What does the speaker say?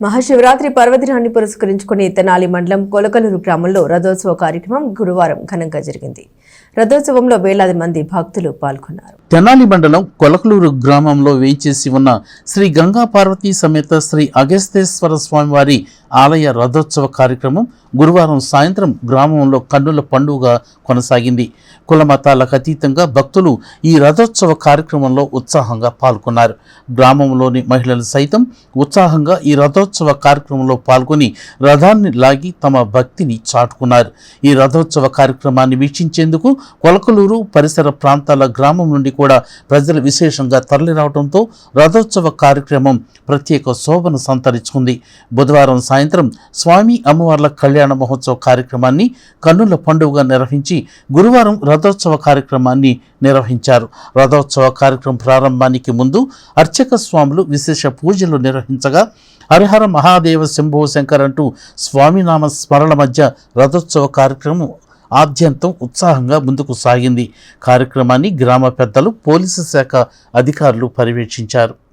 మహాశివరాత్రి పర్వదినాన్ని పురస్కరించుకుని తెనాలి మండలం కొలకలూరు గ్రామంలో రథోత్సవ కార్యక్రమం గురువారం ఘనంగా జరిగింది. రథోత్సవంలో వేలాది మంది భక్తులు పాల్గొన్నారు. తెనాలి మండలం కొలకలూరు గ్రామంలో వేయించేసి ఉన్న శ్రీ గంగా పార్వతీ సమేత శ్రీ అగస్తేశ్వర స్వామివారి ఆలయ రథోత్సవ కార్యక్రమం గురువారం సాయంత్రం గ్రామంలో కన్నుల పండుగ కొనసాగింది. కులమతాలకు అతీతంగా భక్తులు ఈ రథోత్సవ కార్యక్రమంలో ఉత్సాహంగా పాల్గొన్నారు. గ్రామంలోని మహిళలు సైతం ఉత్సాహంగా ఈ రథోత్సవ కార్యక్రమంలో పాల్గొని రథాన్ని లాగి తమ భక్తిని చాటుకున్నారు. ఈ రథోత్సవ కార్యక్రమాన్ని వీక్షించేందుకు కొలకలూరు పరిసర ప్రాంతాల గ్రామం నుండి కూడా ప్రజలు విశేషంగా తరలిరావడంతో రథోత్సవ కార్యక్రమం ప్రత్యేక శోభను సంతరించుకుంది. బుధవారం సాయంత్రం స్వామి అమ్మవార్ల కళ్యాణ మహోత్సవ కార్యక్రమాన్ని కన్నుల పండుగగా నిర్వహించి గురువారం రథోత్సవ కార్యక్రమాన్ని నిర్వహించారు. రథోత్సవ కార్యక్రమం ప్రారంభానికి ముందు అర్చక స్వాములు విశేష పూజలు నిర్వహించగా హరిహర మహాదేవ శంభో శంకర్ అంటూ స్వామినామ స్మరణ మధ్య రథోత్సవ కార్యక్రమం ఆద్యంతం ఉత్సాహంగా ముందుకు సాగింది. కార్యక్రమాన్ని గ్రామ పెద్దలు పోలీసు శాఖ అధికారులు పర్యవేక్షించారు.